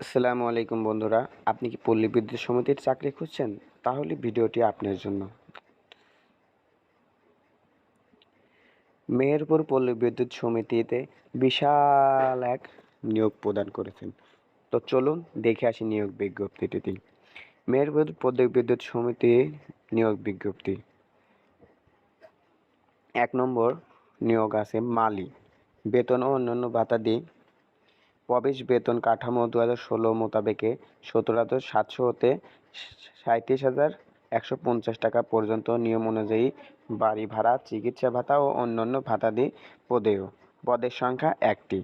আসসালামু আলাইকুম বন্ধুরা, আপনি কি পল্লী বিদ্যুৎ সমিতির চাকরি খুঁজছেন? তাহলে ভিডিওটি আপনার জন্য। মেহেরপুর পল্লী বিদ্যুৎ সমিতিতে বিশাল এক নিয়োগ প্রদান করেছেন। তো চলুন দেখে আসি নিয়োগ বিজ্ঞপ্তিটি মেহেরপুর পল্লী বিদ্যুৎ সমিতি নিয়োগ বিজ্ঞপ্তি। এক নম্বর নিয়োগ আছে মালি। বেতন ও অন্যান্য ভাতা দিয়ে প্রবেশ বেতন কাঠামো দু হাজার ষোলো মোতাবেকে সতেরো হাজার সাতশো হতে সাঁত্রিশ হাজার একশো পঞ্চাশ টাকা পর্যন্ত নিয়ম অনুযায়ী বাড়ি ভাড়া, চিকিৎসা ভাতা ও অন্যান্য ভাতাদি পদেয় পদের সংখ্যা একটি।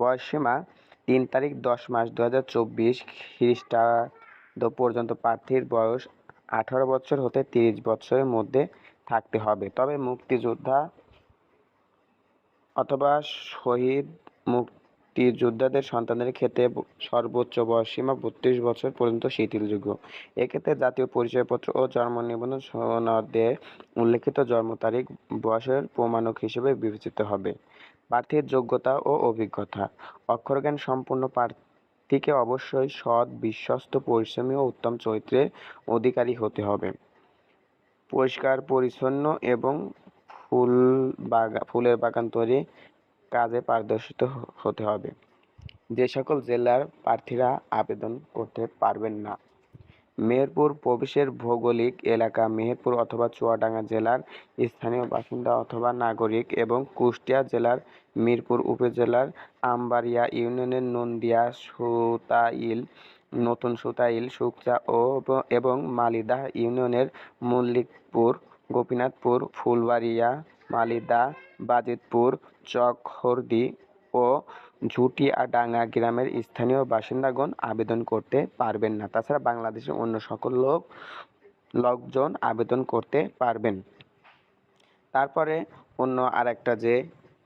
বয়সসীমা তিন তারিখ দশ মাস দু হাজার চব্বিশ খ্রিস্টাব্দ পর্যন্ত প্রার্থীর বয়স আঠারো বছর হতে তিরিশ বছরের মধ্যে থাকতে হবে। তবে মুক্তিযোদ্ধা অথবা শহীদ মুক্তিযোদ্ধাদের সন্তানদের ক্ষেত্রে সর্বোচ্চ বয়সসীমা বত্রিশ বছর পর্যন্ত শিথিলযোগ্য। এক্ষেত্রে জাতীয় পরিচয়পত্র ও জন্ম নিবন্ধন সনদে উল্লেখিত জন্ম তারিখ, বয়সের প্রমাণক হিসেবে বিবেচিত হবে। প্রার্থীর যোগ্যতা ও অভিজ্ঞতা। অক্ষরজ্ঞান সম্পূর্ণ প্রার্থীকে অবশ্যই সৎ, বিশ্বস্ত, পরিশ্রমী ও উত্তম চরিত্রের অধিকারী হতে হবে। পরিষ্কার, পরিচ্ছন্ন এবং ফুল বাগা ফুলের বাগান তৈরি কাজে পারদর্শিত হতে হবে। যে সকল জেলার প্রার্থীরা আবেদন করতে পারবেন না। মেহেরপুর প্রবেশের ভৌগোলিক এলাকা, মেহেরপুর অথবা চুয়াডাঙ্গা জেলার স্থানীয় বাসিন্দা অথবা নাগরিক এবং কুষ্টিয়া জেলার মিরপুর উপজেলার আমবাড়িয়া ইউনিয়নের নন্দিয়া, সুতাইল, নতুন সুতাইল, সুকচা ও এবং মালিদা ইউনিয়নের মল্লিকপুর, গোপীনাথপুর, ফুলবাড়িয়া মালিদা, বাজিতপুর, চকহরদি ও ঝুটিয়াডাঙ্গা গ্রামের স্থানীয় বাসিন্দাগণ আবেদন করতে পারবেন না। তাছাড়া বাংলাদেশের অন্য সকল লোক, লোকজন আবেদন করতে পারবেন। তারপরে অন্য আরেকটা যে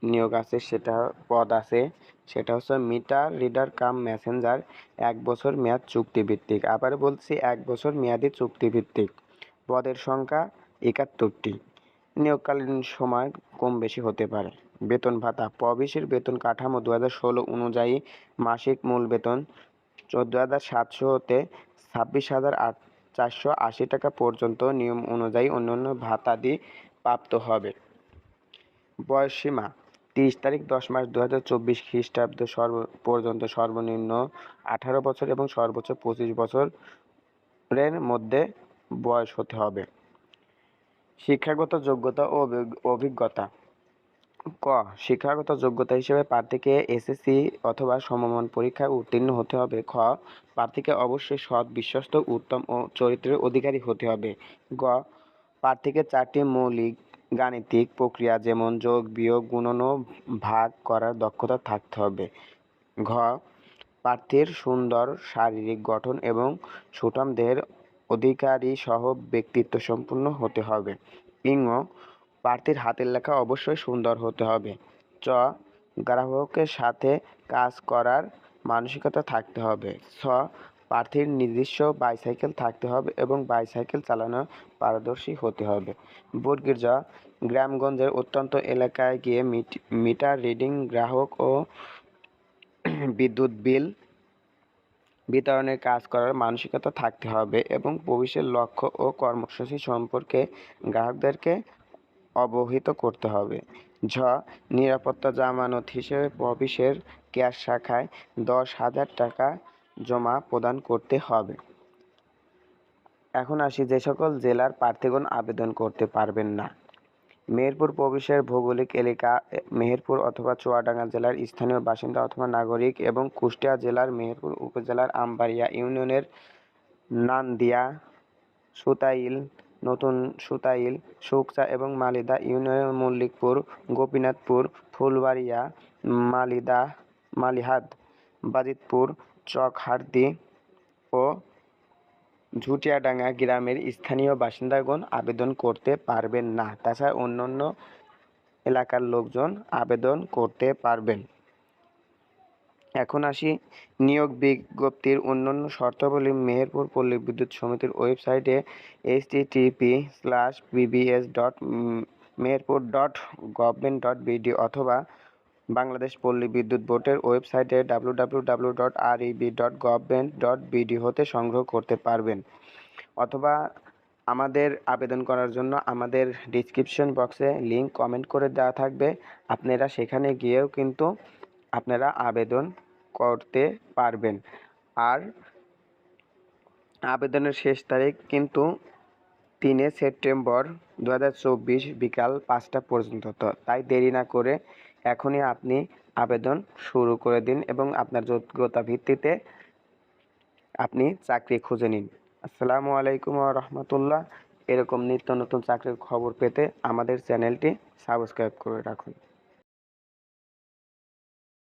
নিয়োগ আছে, সেটা পদ আছে, সেটা হচ্ছে মিটার রিডার কাম মেসেঞ্জার, এক বছর মেয়াদ চুক্তিভিত্তিক। আবার বলছি, এক বছর মেয়াদি চুক্তিভিত্তিক। পদের সংখ্যা একাত্তরটি। নিয়োগকালীন সময় কম বেশি হতে পারে। বেতন ভাতা, প্রবেশের বেতন কাঠামো দু হাজার ষোলো অনুযায়ী মাসিক মূল বেতন চোদ্দ হাজার সাতশো হতে ছাব্বিশ হাজার আট চারশো আশি টাকা পর্যন্ত নিয়ম অনুযায়ী অন্যান্য ভাতা ভাতাদি প্রাপ্ত হবে। বয়সসীমা, তিরিশ তারিখ দশ মাস দু হাজার চব্বিশ খ্রিস্টাব্দ সর্ব, পর্যন্ত সর্বনিম্ন আঠারো বছর এবং সর্বোচ্চ পঁচিশ বছরের মধ্যে বয়স হতে হবে। শিক্ষাগত যোগ্যতা ও অভিজ্ঞতা। ক, শিক্ষাগত যোগ্যতা হিসেবে প্রার্থীকে এসএসসি অথবা সমমান পরীক্ষায় উত্তীর্ণ হতে হবে। খ, প্রার্থীকে অবশ্যই সৎ, বিশ্বস্ত, উত্তম ও চরিত্রের অধিকারী হতে হবে। গ, প্রার্থীকে চারটি মৌলিক গাণিতিক প্রক্রিয়া যেমন যোগ, বিয়োগ, গুণন ও ভাগ করার দক্ষতা থাকতে হবে। ঘ, প্রার্থীর সুন্দর শারীরিক গঠন এবং সুঠাম দেহের অধিকারী সহ ব্যক্তিত্ব সম্পন্ন হতে হবে। ইঙ প্রার্থীর হাতের লেখা অবশ্যই সুন্দর হতে হবে। চ, গ্রাহকের সাথে কাজ করার মানসিকতা থাকতে হবে। ছ প্রার্থীর নিজস্ব বাইসাইকেল থাকতে হবে এবং বাইসাইকেল চালানো পারদর্শী হতে হবে। বর্গীর জ গ্রামগঞ্জের অত্যন্ত এলাকায় গিয়ে মিটার, রিডিং, গ্রাহক ও বিদ্যুৎ বিল বিতরণের কাজ করার মানসিকতা থাকতে হবে এবং ভবিষ্যৎ লক্ষ্য ও কর্মসূচি সম্পর্কে গ্রাহকদেরকে অবহিত করতে হবে। ঝ, নিরাপত্তা জামানত হিসেবে অফিসের ক্যাশ শাখায় দশ হাজার টাকা জমা প্রদান করতে হবে। এখন আসি যে সকল জেলার প্রার্থীগণ আবেদন করতে পারবেন না। মেহেরপুর প্রবেশের ভৌগোলিক এলাকা মেহেরপুর অথবা চুয়াডাঙ্গা জেলার স্থানীয় বাসিন্দা অথবা নাগরিক এবং কুষ্টিয়া জেলার মেহেরপুর উপজেলার আমবাড়িয়া ইউনিয়নের নান্দিয়া, সুতাইল, নতুন সুতাইল শুকচা এবং মালিদা ইউনিয়নের মল্লিকপুর, গোপীনাথপুর, ফুলবাড়িয়া, মালিদা, মালিহাদ, বাজিতপুর, চকহারদি ও ঝুটিয়াডাঙ্গা গ্রামের স্থানীয় বাসিন্দাগণ আবেদন করতে পারবেন না। তাছাড়া অন্যান্য এলাকার লোকজন আবেদন করতে পারবেন। এখন আসি নিয়োগ বিজ্ঞপ্তির অন্যান্য শর্তাবলী। মেহেরপুর পল্লী বিদ্যুৎ সমিতির ওয়েবসাইটে H TP slash BBS dot Meherpur dot government dot BD অথবা বাংলাদেশ পল্লী বিদ্যুৎ বোর্ডের ওয়েবসাইটে W W W dot R EB dot government dot হতে সংগ্রহ করতে পারবেন। অথবা আমাদের আবেদন করার জন্য আমাদের ডিসক্রিপশন বক্সে লিংক কমেন্ট করে দেওয়া থাকবে। আপনারা সেখানে গিয়েও কিন্তু আপনারা আবেদন করতে পারবেন। আর আবেদনের শেষ তারিখ কিন্তু তিনে সেপ্টেম্বর দু হাজার চব্বিশ বিকাল পাঁচটা পর্যন্ত। তাই দেরি না করে এখনই আপনি আবেদন শুরু করে দিন এবং আপনার যোগ্যতা ভিত্তিতে আপনি চাকরি খুঁজে নিন। আসসালামু আলাইকুম রহমতুল্লাহ। এরকম নিত্য নতুন চাকরির খবর পেতে আমাদের চ্যানেলটি সাবস্ক্রাইব করে রাখুন।